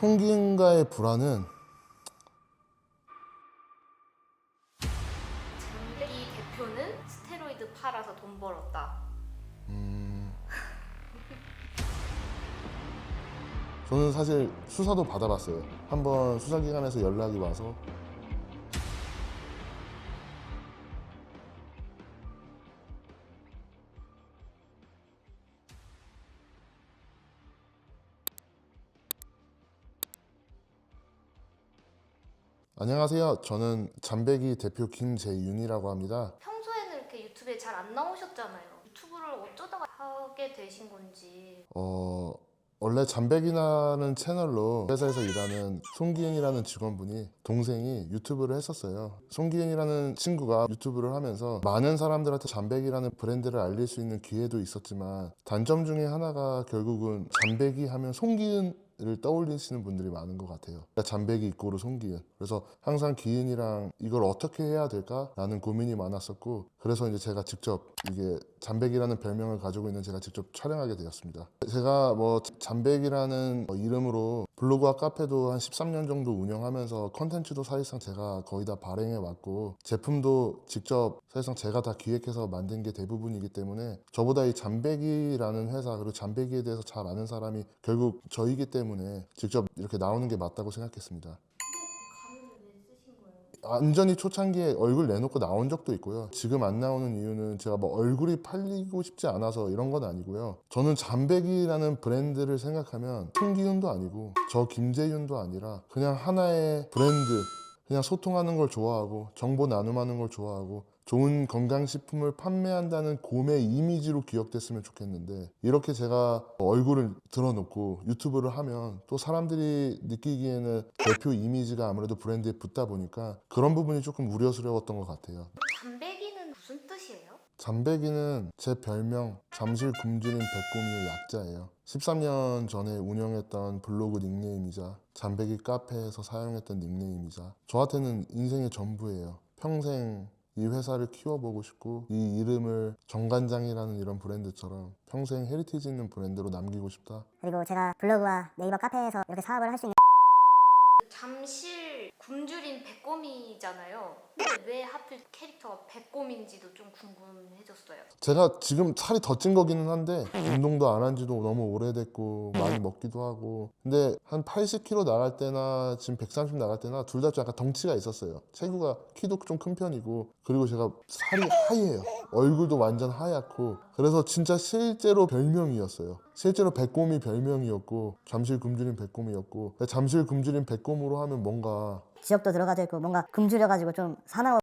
송기은가의 불안은 장대기 대표는 스테로이드 팔아서 돈 벌었다. 저는 사실 수사도 받아봤어요. 한번 수사기관에서 연락이 와서 안녕하세요. 저는 잠배기 대표 김재윤이라고 합니다. 평소에는 이렇게 유튜브에 잘 안 나오셨잖아요. 유튜브를 어쩌다가 하게 되신 건지. 어, 원래 잠백이라는 채널로 회사에서 일하는 송기은이라는 직원분이 동생이 유튜브를 했었어요. 송기은이라는 친구가 유튜브를 하면서 많은 사람들한테 잠백이라는 브랜드를 알릴 수 있는 기회도 있었지만 단점 중에 하나가 결국은 잠백이 하면 송기은 을 떠올리시는 분들이 많은 것 같아요. 그러니까 잠백이 이꼬르 송기은. 그래서 항상 기은이랑 이걸 어떻게 해야 될까라는 고민이 많았었고, 그래서 이제 제가 직접 이게 잠백이라는 별명을 가지고 있는 제가 직접 촬영하게 되었습니다. 제가 뭐 잠백이라는 뭐 이름으로 블로그와 카페도 한 13년 정도 운영하면서 컨텐츠도 사실상 제가 거의 다 발행해 왔고 제품도 직접 사실상 제가 다 기획해서 만든 게 대부분이기 때문에 저보다 이 잠백이라는 회사 그리고 잠백이에 대해서 잘 아는 사람이 결국 저이기 때문에 직접 이렇게 나오는 게 맞다고 생각했습니다. 가면을 왜 쓰신 거예요? 완전히 초창기에 얼굴 내놓고 나온 적도 있고요. 지금 안 나오는 이유는 제가 뭐 얼굴이 팔리고 싶지 않아서 이런 건 아니고요. 저는 잠백이라는 브랜드를 생각하면 송기훈도 아니고 저 김재윤도 아니라 그냥 하나의 브랜드, 그냥 소통하는 걸 좋아하고 정보 나눔하는 걸 좋아하고 좋은 건강식품을 판매한다는 고의 이미지로 기억됐으면 좋겠는데 이렇게 제가 얼굴을 드러놓고 유튜브를 하면 또 사람들이 느끼기에는 대표 이미지가 아무래도 브랜드에 붙다 보니까 그런 부분이 조금 우려스러웠던 것 같아요. 담배기는 무슨 뜻이에요? 잠배기는 제 별명 잠실 굶주린 백곰이의 약자예요. 13년 전에 운영했던 블로그 닉네임이자 잠배기 카페에서 사용했던 닉네임이자 저한테는 인생의 전부예요. 평생 이 회사를 키워보고 싶고 이 이름을 정관장이라는 이런 브랜드처럼 평생 헤리티지 있는 브랜드로 남기고 싶다. 그리고 제가 블로그와 네이버 카페에서 이렇게 사업을 할 수 있는 잠실 굶주린 백곰이잖아요. 근데 왜 하필 캐릭터가 백곰인지도 좀 궁금해졌어요. 제가 지금 살이 더 찐 거기는 한데 운동도 안 한 지도 너무 오래됐고 많이 먹기도 하고 근데 한 80kg 나갈 때나 지금 130 나갈 때나 둘 다 좀 약간 덩치가 있었어요 체구가 키도 좀 큰 편이고 그리고 제가 살이 하얘요 얼굴도 완전 하얗고 그래서 진짜 실제로 별명이었어요. 실제로 백곰이 별명이었고 잠실 굶주린 백곰이었고 잠실 굶주린 백곰으로 하면 뭔가 지역도 들어가져 있고 뭔가 굶주려가지고 좀 사나워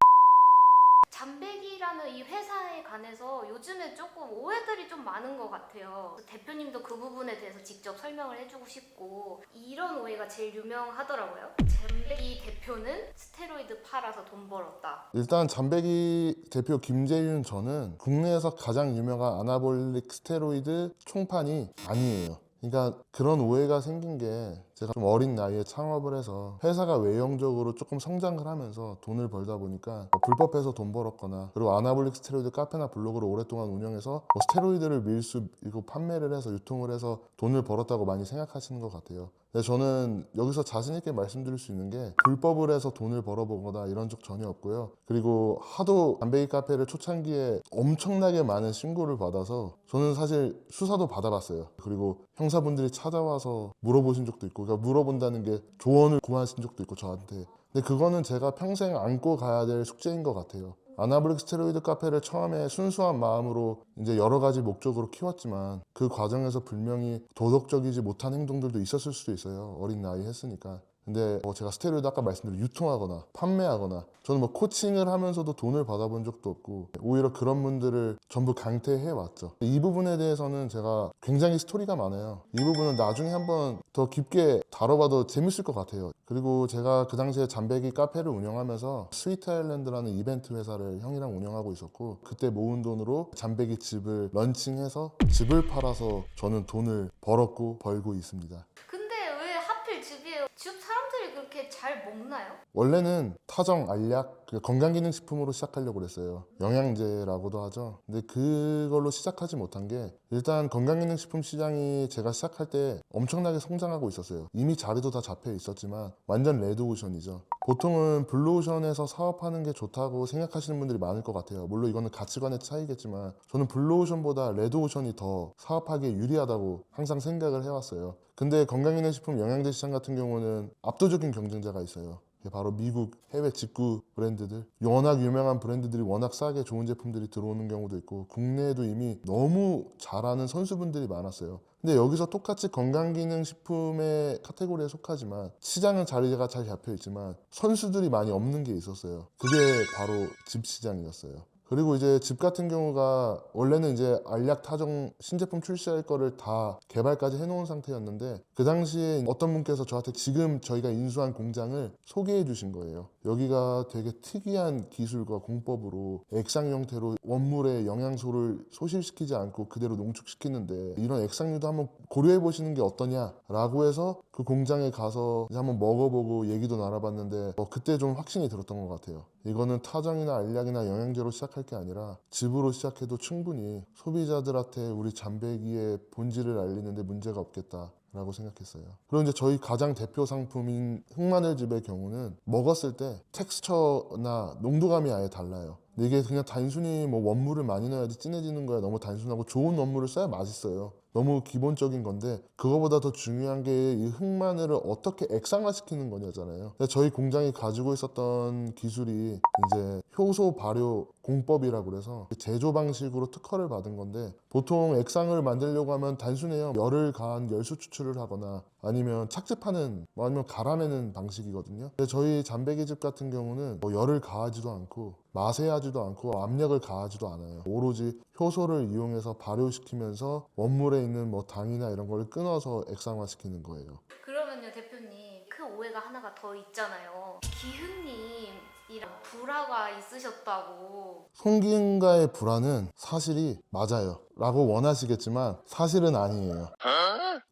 잠백이라는 이 회사에 관해서 요즘에 조금 오해들이 좀 많은 것 같아요. 대표님도 그 부분에 대해서 직접 설명을 해주고 싶고 이런 오해가 제일 유명하더라고요. 잠백이 대표는 스테로이드 팔아서 돈 벌었다. 일단 잠배기 대표 김재윤 저는 국내에서 가장 유명한 아나볼릭 스테로이드 총판이 아니에요. 그러니까 그런 오해가 생긴 게 제가 좀 어린 나이에 창업을 해서 회사가 외형적으로 조금 성장을 하면서 돈을 벌다 보니까 뭐 불법해서 돈 벌었거나 그리고 아나볼릭 스테로이드 카페나 블로그를 오랫동안 운영해서 뭐 스테로이드를 밀수 이거 판매를 해서 유통을 해서 돈을 벌었다고 많이 생각하시는 것 같아요. 근데 저는 여기서 자신 있게 말씀드릴 수 있는 게 불법을 해서 돈을 벌어보거나 이런 적 전혀 없고요. 그리고 하도 담배기 카페를 초창기에 엄청나게 많은 신고를 받아서 저는 사실 수사도 받아봤어요. 그리고 형사분들이 찾아와서 물어보신 적도 있고, 그러니까 물어본다는 게 조언을 구하신 적도 있고 저한테. 근데 그거는 제가 평생 안고 가야 될 숙제인 것 같아요. 아나블릭 스테로이드 카페를 처음에 순수한 마음으로 이제 여러 가지 목적으로 키웠지만 그 과정에서 분명히 도덕적이지 못한 행동들도 있었을 수도 있어요. 어린 나이 했으니까. 근데 뭐 제가 스테로이드 아까 말씀드린 유통하거나 판매하거나 저는 뭐 코칭을 하면서도 돈을 받아본 적도 없고 오히려 그런 분들을 전부 강퇴해 왔죠. 이 부분에 대해서는 제가 굉장히 스토리가 많아요. 이 부분은 나중에 한번 더 깊게 다뤄봐도 재밌을 것 같아요. 그리고 제가 그 당시에 잠배기 카페를 운영하면서 스위트 아일랜드라는 이벤트 회사를 형이랑 운영하고 있었고 그때 모은 돈으로 잠배기 집을 런칭해서 집을 팔아서 저는 돈을 벌었고 벌고 있습니다. 근데 왜 하필 즙이에요? 즙 사람들이 그렇게 잘 먹나요? 원래는 타정, 알약 그 건강기능식품으로 시작하려고 그랬어요. 영양제라고도 하죠. 근데 그걸로 시작하지 못한 게 일단 건강기능식품 시장이 제가 시작할 때 엄청나게 성장하고 있었어요. 이미 자리도 다 잡혀 있었지만 완전 레드오션이죠. 보통은 블루오션에서 사업하는 게 좋다고 생각하시는 분들이 많을 것 같아요. 물론 이거는 가치관의 차이겠지만 저는 블루오션보다 레드오션이 더 사업하기에 유리하다고 항상 생각을 해왔어요. 근데 건강기능식품 영양제 시장 같은 경우는 압도적인 경쟁자가 있어요. 바로 미국 해외 직구 브랜드들 워낙 유명한 브랜드들이 워낙 싸게 좋은 제품들이 들어오는 경우도 있고 국내에도 이미 너무 잘하는 선수분들이 많았어요. 근데 여기서 똑같이 건강기능식품의 카테고리에 속하지만 시장은 자리가 잘 잡혀 있지만 선수들이 많이 없는 게 있었어요. 그게 바로 집 시장이었어요. 그리고 이제 집 같은 경우가 원래는 이제 알약 타정 신제품 출시할 거를 다 개발까지 해놓은 상태였는데 그 당시에 어떤 분께서 저한테 지금 저희가 인수한 공장을 소개해 주신 거예요. 여기가 되게 특이한 기술과 공법으로 액상 형태로 원물의 영양소를 소실시키지 않고 그대로 농축시키는데 이런 액상류도 한번 고려해 보시는 게 어떠냐라고 해서 그 공장에 가서 이제 한번 먹어보고 얘기도 나눠봤는데 어, 그때 좀 확신이 들었던 것 같아요. 이거는 타정이나 알약이나 영양제로 시작할 게 아니라 집으로 시작해도 충분히 소비자들한테 우리 잠배기의 본질을 알리는데 문제가 없겠다. 라고 생각했어요. 그리고 이제 저희 가장 대표 상품인 흑마늘즙의 경우는 먹었을 때 텍스처나 농도감이 아예 달라요. 이게 그냥 단순히 뭐 원물을 많이 넣어야지 진해지는 거야 너무 단순하고 좋은 원물을 써야 맛있어요. 너무 기본적인 건데 그거보다 더 중요한 게 이 흑마늘을 어떻게 액상화시키는 거냐잖아요. 저희 공장이 가지고 있었던 기술이 이제 효소 발효 공법이라고 그래서 제조 방식으로 특허를 받은 건데 보통 액상을 만들려고 하면 단순해요. 열을 가한 열수 추출을 하거나 아니면 착즙하는 뭐 아니면 갈아내는 방식이거든요. 근데 저희 잠배기즙 같은 경우는 뭐 열을 가하지도 않고 마세하지도 않고 압력을 가하지도 않아요. 오로지 효소를 이용해서 발효시키면서 원물에 있는 뭐 당이나 이런 걸 끊어서 액상화시키는 거예요. 그러면요 대표님 그 오해가 하나가 더 있잖아요. 기훈님 이랑 불화가 있으셨다고. 송기은과의 불화는 사실이 맞아요. 라고 원하시겠지만 사실은 아니에요.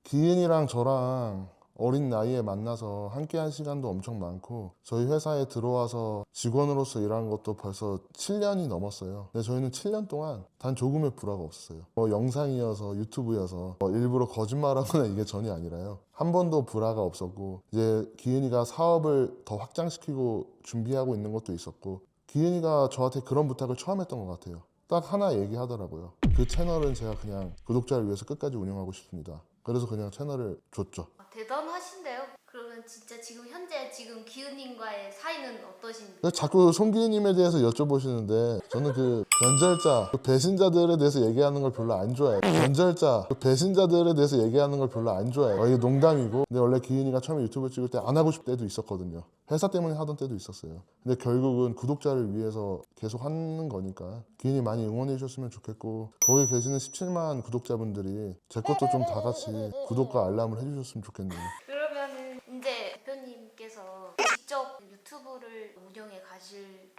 기은이랑 저랑 어린 나이에 만나서 함께 한 시간도 엄청 많고 저희 회사에 들어와서 직원으로서 일한 것도 벌써 7년이 넘었어요. 근데 저희는 7년 동안 단 조금의 불화가 없었어요. 뭐 영상이어서 유튜브여서 뭐 일부러 거짓말하거나 이게 전혀 아니라요. 한 번도 불화가 없었고 이제 기은이가 사업을 더 확장시키고 준비하고 있는 것도 있었고 기은이가 저한테 그런 부탁을 처음 했던 것 같아요. 딱 하나 얘기하더라고요. 그 채널은 제가 그냥 구독자를 위해서 끝까지 운영하고 싶습니다. 그래서 그냥 채널을 줬죠. ¿De dónde 진짜 지금 현재 지금 기훈님과의 사이는 어떠신지? 자꾸 송기은님에 대해서 여쭤보시는데 저는 그 변절자, 그 배신자들에 대해서 얘기하는 걸 별로 안 좋아해요. 변절자, 그 배신자들에 대해서 얘기하는 걸 별로 안 좋아해요. 어, 이게 농담이고 근데 원래 기은이가 처음에 유튜브 찍을 때 안 하고 싶을 때도 있었거든요. 회사 때문에 하던 때도 있었어요. 근데 결국은 구독자를 위해서 계속 하는 거니까 기은이 많이 응원해 주셨으면 좋겠고 거기 계시는 17만 구독자분들이 제 것도 좀 다 같이 구독과 알람을 해주셨으면 좋겠네요. 그러면은 이제 대표님께서 직접 유튜브를 운영해 가실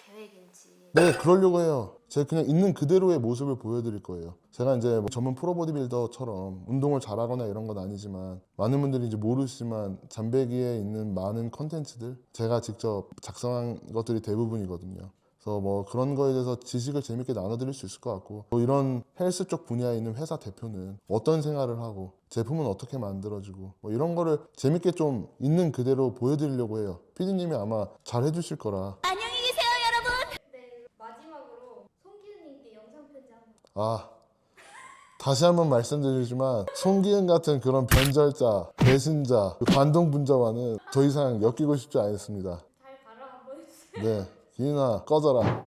네, 그러려고 해요. 제가 그냥 있는 그대로의 모습을 보여드릴 거예요. 제가 이제 뭐 전문 프로 보디빌더처럼 운동을 잘하거나 이런 건 아니지만 많은 분들이 이제 모르시지만 잠배기에 있는 많은 컨텐츠들 제가 직접 작성한 것들이 대부분이거든요. 그래서 뭐 그런 거에 대해서 지식을 재밌게 나눠드릴 수 있을 것 같고 또 이런 헬스 쪽 분야에 있는 회사 대표는 어떤 생활을 하고 제품은 어떻게 만들어지고 뭐 이런 거를 재밌게 좀 있는 그대로 보여드리려고 해요. 피디님이 아마 잘 해주실 거라 네 마지막으로 송기훈님께 영상 편지 한 번. 아 다시 한번 말씀드리지만 송기은 같은 그런 변절자, 배신자, 그 관동 분자와는 더 이상 엮이고 싶지 않습니다. 잘 발언 한번 해주세요. 네, 기은아 꺼져라.